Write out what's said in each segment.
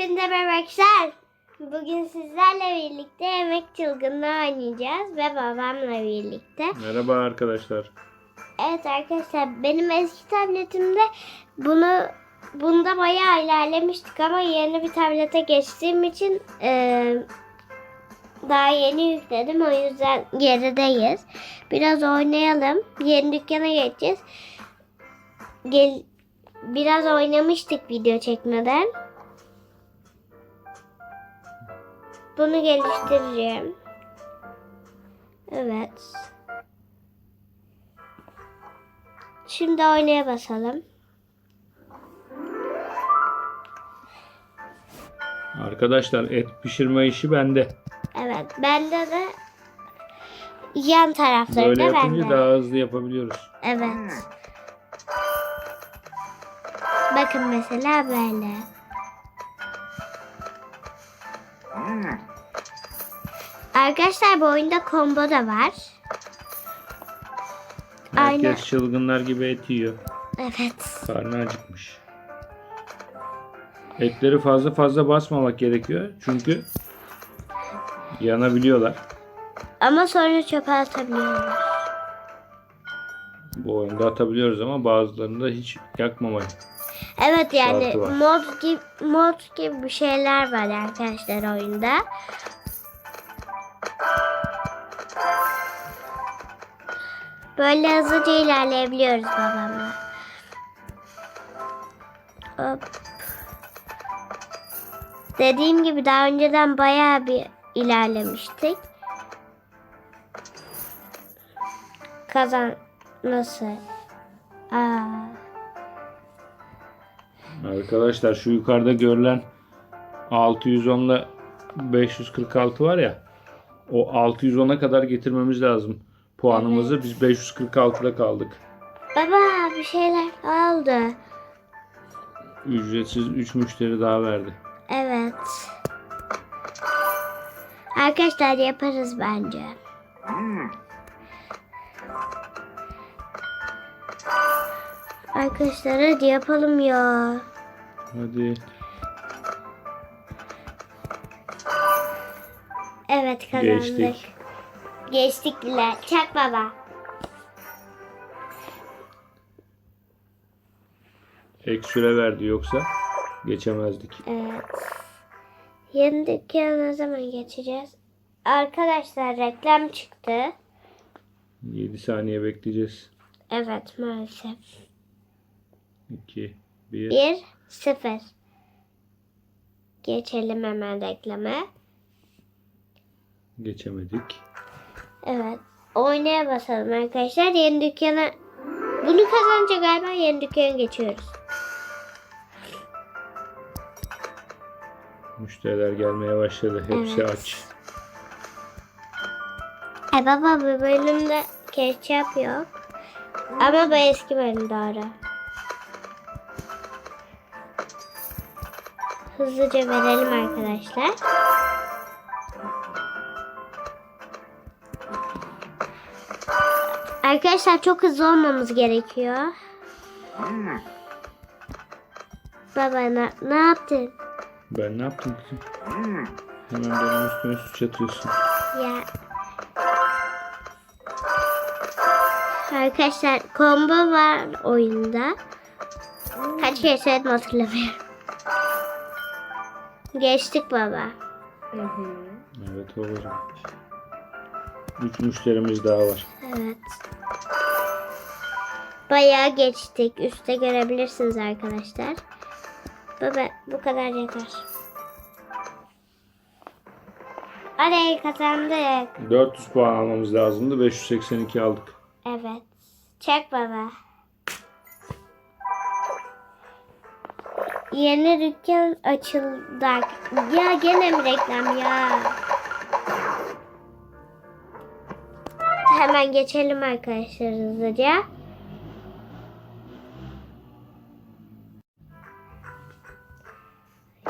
Hepinize merhaba arkadaşlar. Bugün sizlerle birlikte yemek çılgınlığı oynayacağız ve babamla birlikte. Merhaba arkadaşlar. Evet arkadaşlar benim eski tabletimde bunu bunda bayağı ilerlemiştik ama yeni bir tablete geçtiğim için eee, daha yeni yükledim o yüzden gerideyiz. Biraz oynayalım. Yeni dükkana geçeceğiz. Gel, biraz oynamıştık video çekmeden. Bunu geliştireceğim. Evet. Şimdi oynaya basalım. Arkadaşlar et pişirme işi bende. Evet. Bende de yan tarafları Böyle da yapınca bende. daha hızlı yapabiliyoruz. Evet. Bakın mesela böyle. Arkadaşlar bu oyunda combo da var. Herkes Aynen. çılgınlar gibi et yiyor. Evet. Karnı acıkmış. Etleri fazla fazla basmamak gerekiyor. Çünkü yanabiliyorlar. Ama sonra çöpe atabiliyorlar. Bu oyunda atabiliyoruz ama bazılarında hiç yakmamayı. Evet yani mod gibi mod gibi bir şeyler var arkadaşlar oyunda. Böyle hızlıca ilerleyebiliyoruz babamla. Hop. Dediğim gibi daha önceden bayağı bir ilerlemiştik. Kazan nasıl? Aa. Arkadaşlar şu yukarıda görülen 610 ile 546 var ya o 610'a kadar getirmemiz lazım puanımızı. Biz 546'da kaldık. Baba bir şeyler aldı. Ücretsiz 3 müşteri daha verdi. Evet. Arkadaşlar yaparız bence. Arkadaşlar hadi yapalım ya. Hadi. Evet kazandık. Geçtik. Geçtik bile. Çak baba. Ek süre verdi yoksa geçemezdik. Evet. Dükkana ne zaman geçeceğiz? Arkadaşlar reklam çıktı. 7 saniye bekleyeceğiz. Evet maalesef. 2 1 1 0 Geçelim hemen reklama. geçemedik. Evet. Oynaya basalım arkadaşlar. Yeni dükkana bunu kazanınca galiba yeni dükkana geçiyoruz. Müşteriler gelmeye başladı. Hepsi Evet. aç. Ay baba bu bölümde ketçap yok. Ama bu eski bölüm doğru. Hızlıca verelim arkadaşlar. Arkadaşlar çok hızlı olmamız gerekiyor. Baba ne, ne yaptın? Ben ne yaptım kızım? Hemen benim üstüme suç atıyorsun. Ya. Arkadaşlar combo var oyunda. Kaç kere söyledim hatırlamıyorum. Geçtik baba. Evet babacığım. 3 müşterimiz daha var. Evet. Bayağı geçtik. Üste görebilirsiniz arkadaşlar. Baba bu kadar yeter. Arayı kazandık. 400 puan almamız lazımdı. 582 aldık. Evet. Çek baba. Yeni dükkan açıldı. Ya gene mi reklam ya? Hemen geçelim arkadaşlar hızlıca.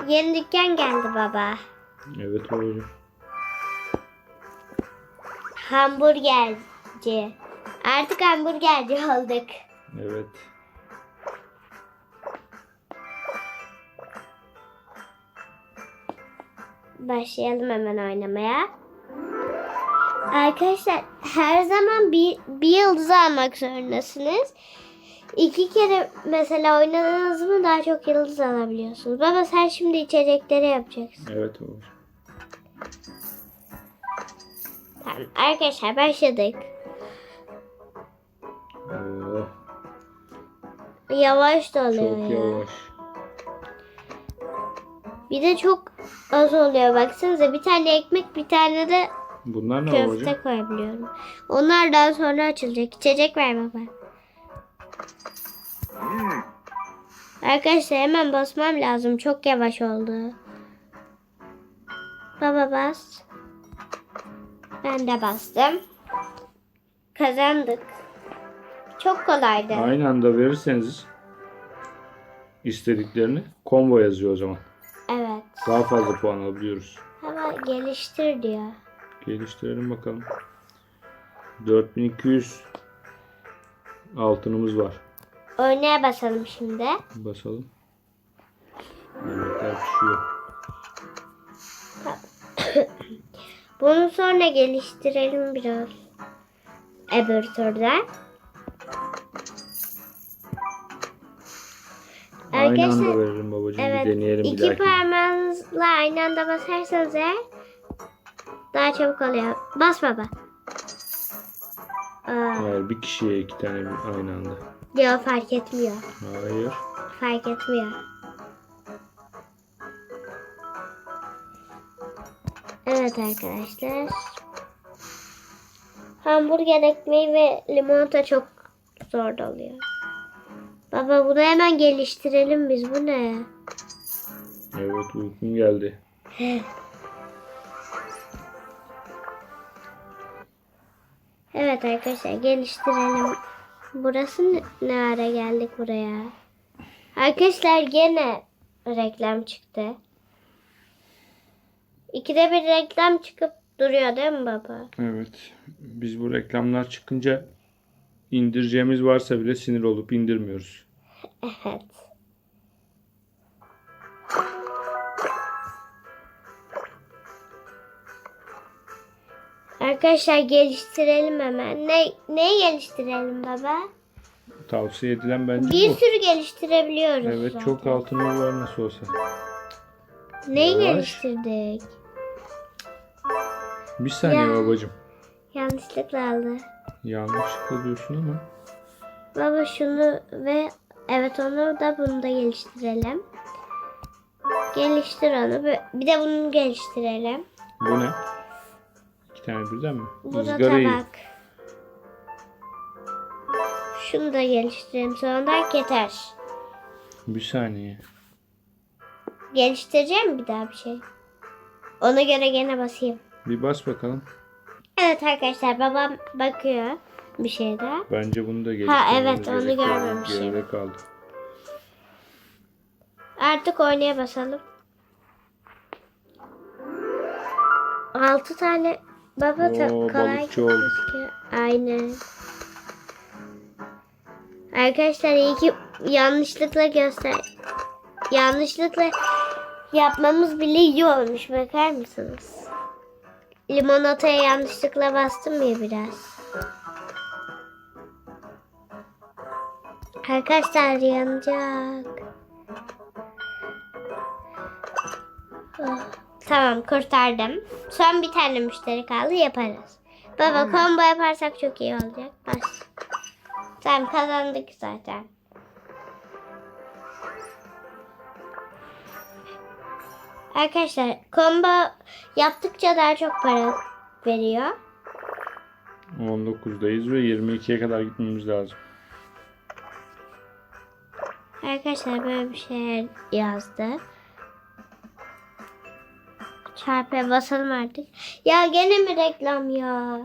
Yeni dükkan geldi baba. Evet babacığım. Hamburgerci. Artık hamburgerci olduk. Evet. başlayalım hemen oynamaya. Arkadaşlar her zaman bir, bir yıldız almak zorundasınız. İki kere mesela oynadınız mı daha çok yıldız alabiliyorsunuz. Baba sen şimdi içecekleri yapacaksın. Evet babacığım. Tamam arkadaşlar başladık. Oo, Yavaş da oluyor çok ya. yavaş. Bir de çok az oluyor. Baksanıza bir tane ekmek bir tane de Bunlar ne köfte koyabiliyorum. Onlar daha sonra açılacak. İçecek ver baba. Arkadaşlar hemen basmam lazım. Çok yavaş oldu. Baba bas. Ben de bastım. Kazandık. Çok kolaydı. Aynı anda verirseniz istediklerini combo yazıyor o zaman. Evet. Daha fazla puan alabiliyoruz. Ama geliştir diyor. Geliştirelim bakalım. 4200 altınımız var. Oynaya basalım şimdi. Basalım. Yemekler pişiyor. Bunu sonra geliştirelim biraz. Öbür turda. Aynı Arkadaşlar, anda verelim babacığım. Evet. Bir deneyelim bir iki dahaki. parmağınızla aynı anda basarsanız eğer daha çabuk oluyor. Bas baba. Aa, Hayır bir kişiye iki tane bir- aynı anda. yok fark etmiyor. Hayır. Fark etmiyor. Evet arkadaşlar. Hamburger ekmeği ve limonata çok zor oluyor. Baba bunu hemen geliştirelim biz. Bu ne? Evet uykum geldi. Evet arkadaşlar geliştirelim. Burası ne, ara geldik buraya? Arkadaşlar gene reklam çıktı. İkide bir reklam çıkıp duruyor değil mi baba? Evet. Biz bu reklamlar çıkınca indireceğimiz varsa bile sinir olup indirmiyoruz. Evet. Arkadaşlar geliştirelim hemen. Ne neyi geliştirelim baba? Tavsiye edilen bence Bir bu. sürü geliştirebiliyoruz. Evet zaten. çok altınımız var nasıl olsa. Neyi Yavaş. geliştirdik? Bir saniye Ya. babacığım. Yanlışlıkla aldı. Yanlışlıkla diyorsun ama. Baba şunu ve evet onu da bunu da geliştirelim. Geliştir onu. Bir- Bir de bunu geliştirelim. Bu ne? İki tane birden mi? Bu da tabak. Şunu da geliştirelim. Sonra yeter. Bir saniye. Geliştireceğim bir daha bir şey. Ona göre gene basayım. Bir bas bakalım. Evet arkadaşlar babam bakıyor bir şeyde. Bence bunu da geliştirmemiz evet, onu görmemişim. Geride kaldı. Artık oynaya basalım. Altı tane baba ta- Oo, kolay balıkçı olduk. gözüküyor. Aynen. Arkadaşlar iyi ki yanlışlıkla göster. Yanlışlıkla yapmamız bile iyi olmuş. Bakar mısınız? Limonataya yanlışlıkla bastım ya biraz. Arkadaşlar yanacak. Oh, Tamam kurtardım. Son bir tane müşteri kaldı yaparız. Baba combo yaparsak çok iyi olacak. Bas. Tamam kazandık zaten. Arkadaşlar combo yaptıkça daha çok para veriyor. 19'dayız ve 22'ye kadar gitmemiz lazım. Arkadaşlar böyle bir şey yazdı. Çarpıya basalım artık. Ya gene mi reklam ya?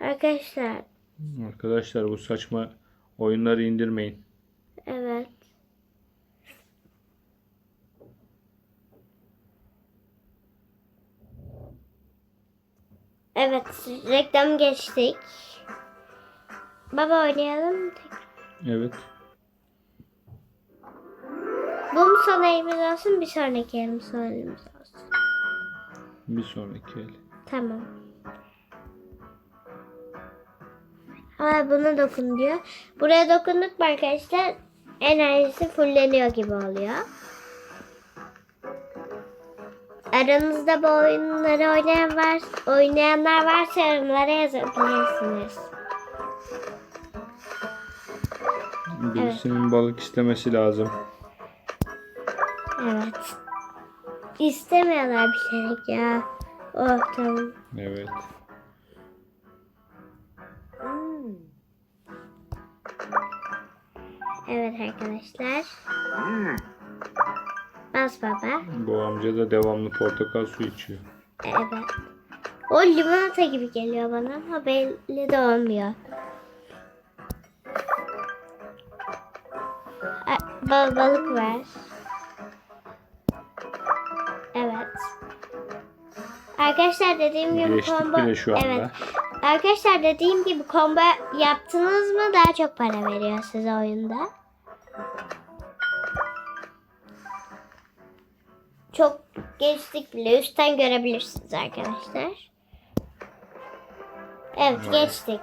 Arkadaşlar Arkadaşlar bu saçma oyunları indirmeyin. evet. Evet reklam geçtik. Baba oynayalım mı? Evet. Bu mu son elimiz olsun bir sonraki elimiz son elimiz olsun. Bir sonraki el. Tamam. Ama buna dokun diyor. Buraya dokunduk mu arkadaşlar enerjisi fulleniyor gibi oluyor. Aranızda bu oyunları oynayan var, oynayanlar varsa yorumlara yazabilirsiniz. Birisinin balık istemesi lazım. Evet. İstemiyorlar bir şey ya. Oh tamam. Evet. Evet arkadaşlar. Bas baba. Bu amca da devamlı portakal su içiyor. Evet. O limonata gibi geliyor bana ama belli de olmuyor. Ba- balık ver. Arkadaşlar dediğim gibi Geçtik combo bile şu anda. evet. Arkadaşlar dediğim gibi combo yaptınız mı daha çok para veriyor size oyunda. Çok geçtik bile. Üstten görebilirsiniz arkadaşlar. Evet geçtik.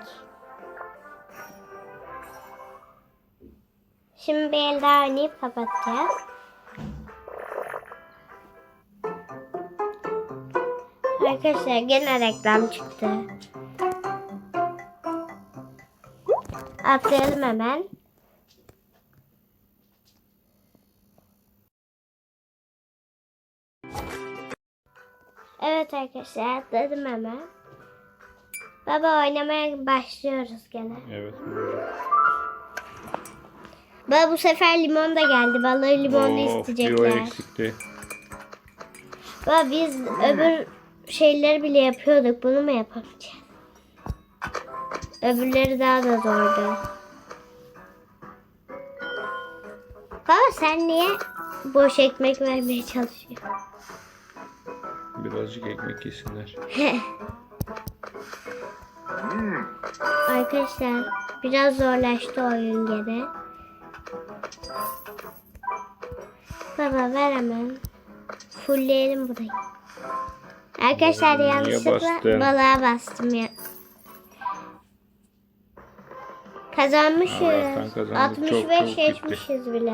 Şimdi bir el daha oynayıp kapatacağız. Arkadaşlar gene reklam çıktı. Atlayalım hemen. Evet arkadaşlar atladım hemen. Baba oynamaya başlıyoruz gene. Evet. Baba bu sefer limon da geldi. Balığı limonlu Of, bir o isteyecekler. eksikti. Baba biz öbür şeyleri bile yapıyorduk. Bunu mu yapamayacağız? Öbürleri daha da zordu. Baba sen niye boş ekmek vermeye çalışıyorsun? Birazcık ekmek yesinler. Arkadaşlar biraz zorlaştı oyun gene. Baba ver hemen. Fullleyelim burayı. Arkadaşlar yanlışlıkla bastın? balığa bastım ya. Kazanmışız. Kazandık. Çok 65 çabuk gitti. geçmişiz bile.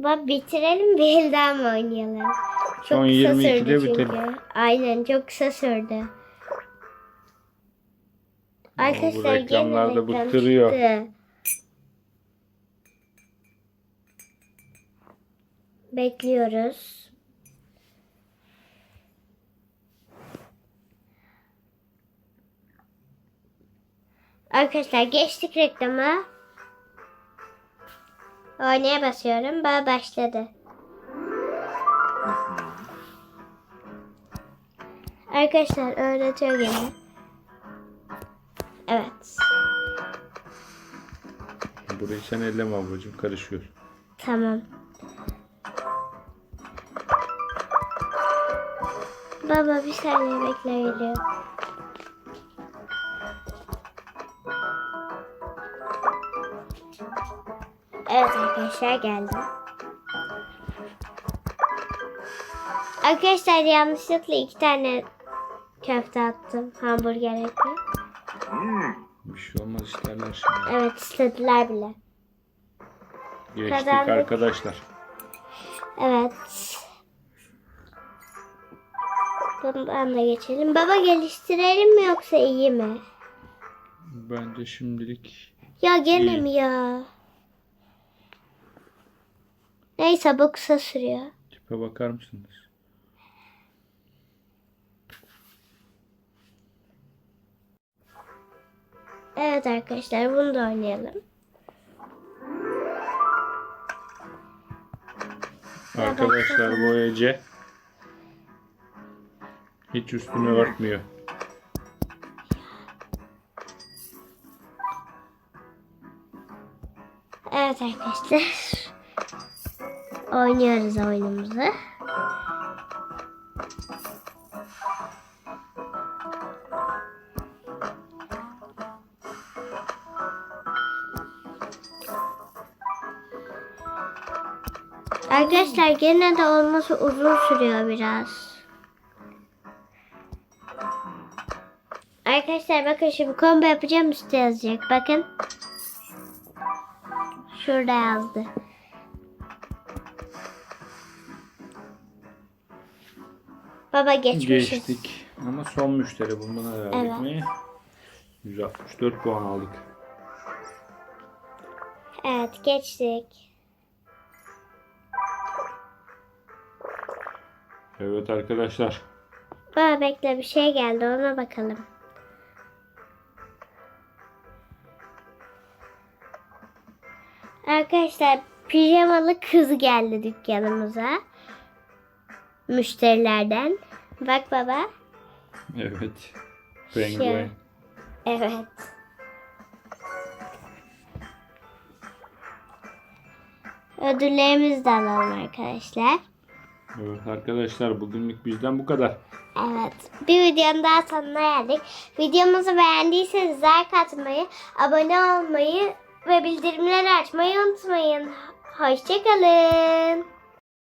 Bak bitirelim bir el daha mı oynayalım? Çok Son kısa 22'de sürdü çünkü. bitelim. Aynen çok kısa sürdü. Arkadaşlar gene reklamlar da reklam bıktırıyor. çıktı. Bekliyoruz. Arkadaşlar geçtik reklama. Oynaya basıyorum. Bana başladı. Arkadaşlar öğretiyor gene. Evet. Burayı sen elleme ablacığım karışıyor. Tamam. Baba bir saniye bekle geliyor. Evet arkadaşlar geldim. Arkadaşlar yanlışlıkla iki tane köfte attım. Hamburger ekmek. Bir şey olmaz isterler şimdi. Evet istediler bile. Geçtik Kazandık. arkadaşlar. Evet. Bundan da geçelim. Baba geliştirelim mi yoksa iyi mi? Bence şimdilik Ya gene İyi. mi ya? Bu kısa sürüyor. tipe bakar mısınız? Evet arkadaşlar bunu da oynayalım. Arkadaşlar bu Ece hiç üstünü örtmüyor. Evet arkadaşlar. Oynuyoruz oyunumuzu. Arkadaşlar gene de olması uzun sürüyor biraz. Arkadaşlar bakın şimdi combo yapacağım üstte yazacak. Bakın. Şurada yazdı. Baba geçmişiz. Geçtik. Ama son müşteri bundan verdik Evet. mi? 164 puan aldık. Evet geçtik. Evet arkadaşlar. Baba bekle bir şey geldi ona bakalım. Arkadaşlar pijamalı kız geldi dükkanımıza. Müşterilerden. Bak baba. Evet. Penguen. Evet. Ödüllerimizi de alalım arkadaşlar. Evet arkadaşlar bugünlük bizden bu kadar. Evet. Bir videonun daha sonuna geldik. Videomuzu beğendiyseniz like atmayı, abone olmayı ve bildirimleri açmayı unutmayın. Hoşçakalın.